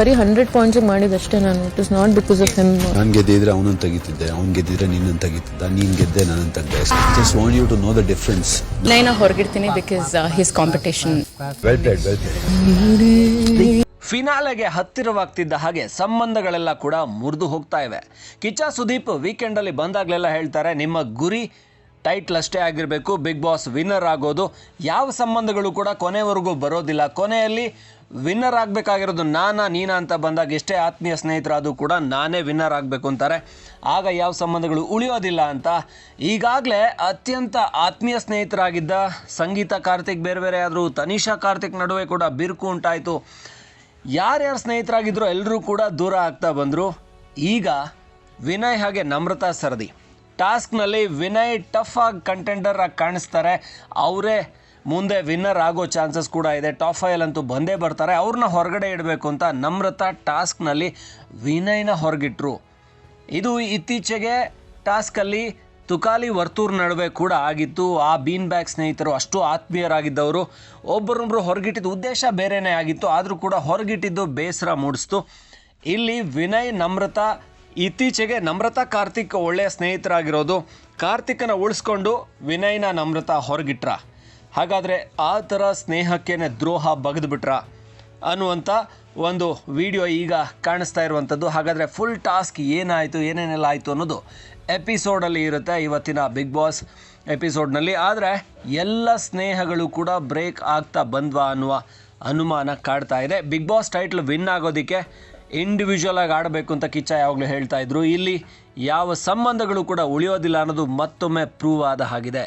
ಬರೀ hundred points ಮಾಡಿದಷ್ಟೇ ನಾನು. It is not because of him ನಾನು ಗೆದ್ದಿದ್ರೆ ಅವನನ್ನು ತೆಗಿತಿದ್ದೆ ಅವ್ನು ಗೆದ್ದಿದ್ರೆ ನಿನ್ನನ್ನು ತೆಗಿತಿದ್ದ ನೀನು ಗೆದ್ದೆ ನಾನು ತೆಗ್ದೆ just want you to know the difference ನೈನ ಹೊರಗಿಡ್ತೀನಿ because his competition well played well played ಫಿನಾಲೆಗೆ ಹತ್ತಿರವಾಗ್ತಿದ್ದ ಹಾಗೆ ಸಂಬಂಧಗಳೆಲ್ಲ ಕೂಡ ಮುರಿದು ಹೋಗ್ತಾ ಇವೆ. ಕಿಚ್ಚ ಸುದೀಪ್ ವೀಕೆಂಡಲ್ಲಿ ಬಂದಾಗಲೆಲ್ಲ ಹೇಳ್ತಾರೆ ನಿಮ್ಮ ಗುರಿ ಟೈಟ್ಲ್ ಅಷ್ಟೇ ಆಗಿರಬೇಕು ಬಿಗ್ ಬಾಸ್ ವಿನ್ನರ್ ಆಗೋದು. ಯಾವ ಸಂಬಂಧಗಳು ಕೂಡ ಕೊನೆವರೆಗೂ ಬರೋದಿಲ್ಲ. ಕೊನೆಯಲ್ಲಿ ವಿನ್ನರ್ ಆಗಬೇಕಾಗಿರೋದು ನಾನಾ ನೀನಾ ಅಂತ ಬಂದಾಗ ಎಷ್ಟೇ ಆತ್ಮೀಯ ಸ್ನೇಹಿತರಾದರೂ ಕೂಡ ನಾನೇ ವಿನ್ನರ್ ಆಗಬೇಕು ಅಂತಾರೆ. ಆಗ ಯಾವ ಸಂಬಂಧಗಳು ಉಳಿಯೋದಿಲ್ಲ ಅಂತ. ಈಗಾಗಲೇ ಅತ್ಯಂತ ಆತ್ಮೀಯ ಸ್ನೇಹಿತರಾಗಿದ್ದ ಸಂಗೀತ ಕಾರ್ತಿಕ್, ಬೇರೆ ಬೇರೆ ಆದರೂ ತನಿಷಾ ಕಾರ್ತಿಕ್ ನಡುವೆ ಕೂಡ ಬಿರುಕು ಉಂಟಾಯಿತು. ಯಾರ್ಯಾರು ಸ್ನೇಹಿತರಾಗಿದ್ರು ಎಲ್ಲರೂ ಕೂಡ ದೂರ ಆಗ್ತಾ ಬಂದರು. ಈಗ ವಿನಯ್ ಹಾಗೆ ನಮ್ರತಾ ಸರದಿ. ಟಾಸ್ಕ್ನಲ್ಲಿ ವಿನಯ್ ಟಫ್ ಆಗಿ ಕಂಟೆಂಡರ್ ಆಗಿ ಕಾಣಿಸ್ತಾರೆ. ಅವರೇ ಮುಂದೆ ವಿನ್ನರ್ ಆಗೋ ಚಾನ್ಸಸ್ ಕೂಡ ಇದೆ. ಟಾಪ್ ಫೈಲ್ ಅಂತೂ ಬಂದೇ ಬರ್ತಾರೆ. ಅವ್ರನ್ನ ಹೊರಗಡೆ ಇಡಬೇಕು ಅಂತ ನಮ್ರತ ಟಾಸ್ಕ್ನಲ್ಲಿ ವಿನಯ್ನ ಹೊರಗಿಟ್ರು. ಇದು ಇತ್ತೀಚೆಗೆ ಟಾಸ್ಕಲ್ಲಿ ತುಕಾಲಿ ವರ್ತೂರ್ ನಡುವೆ ಕೂಡ ಆಗಿತ್ತು. ಆ ಬೀನ್ ಬ್ಯಾಗ್ ಸ್ನೇಹಿತರು ಅಷ್ಟು ಆತ್ಮೀಯರಾಗಿದ್ದವರು. ಒಬ್ಬರೊಬ್ಬರು ಹೊರಗಿಟ್ಟಿದ್ದ ಉದ್ದೇಶ ಬೇರೆನೇ ಆಗಿತ್ತು. ಆದರೂ ಕೂಡ ಹೊರಗಿಟ್ಟಿದ್ದು ಬೇಸರ ಮೂಡಿಸ್ತು. ಇಲ್ಲಿ ವಿನಯ್, ನಮ್ರತ, ಇತ್ತೀಚೆಗೆ ನಮ್ರತ ಕಾರ್ತಿಕ್ ಒಳ್ಳೆಯ ಸ್ನೇಹಿತರಾಗಿರೋದು. ಕಾರ್ತಿಕನ ಉಳಿಸ್ಕೊಂಡು ವಿನಯ್ನ ನಮ್ರತ ಹೊರಗಿಟ್ರ. ಹಾಗಾದರೆ ಆ ಥರ ಸ್ನೇಹಕ್ಕೇನೆ ದ್ರೋಹ ಬಗೆದ್ಬಿಟ್ರ ಅನ್ನುವಂಥ ಒಂದು ವಿಡಿಯೋ ಈಗ ಕಾಣಿಸ್ತಾ ಇರುವಂಥದ್ದು ಹಾಗಾದರೆ ಫುಲ್ ಟಾಸ್ಕ್ ಏನಾಯಿತು, ಏನೇನೆಲ್ಲ ಆಯಿತು ಅನ್ನೋದು ಎಪಿಸೋಡಲ್ಲಿ ಇರುತ್ತೆ, ಇವತ್ತಿನ ಬಿಗ್ ಬಾಸ್ ಎಪಿಸೋಡ್ನಲ್ಲಿ ಆದರೆ ಎಲ್ಲ ಸ್ನೇಹಗಳು ಕೂಡ ಬ್ರೇಕ್ ಆಗ್ತಾ ಬಂದ್ವಾ ಅನ್ನುವ ಅನುಮಾನ ಕಾಡ್ತಾ ಇದೆ. ಬಿಗ್ ಬಾಸ್ ಟೈಟ್ಲ್ ವಿನ್ ಆಗೋದಕ್ಕೆ ಇಂಡಿವಿಜುವಲ್ ಆಗಿ ಆಡಬೇಕು ಅಂತ ಕಿಚ್ಚ ಯಾವಾಗಲೂ ಹೇಳ್ತಾ ಇದ್ರು. ಇಲ್ಲಿ ಯಾವ ಸಂಬಂಧಗಳು ಕೂಡ ಉಳಿಯೋದಿಲ್ಲ ಅನ್ನೋದು ಮತ್ತೊಮ್ಮೆ ಪ್ರೂವ್ ಆದ ಹಾಗಿದೆ.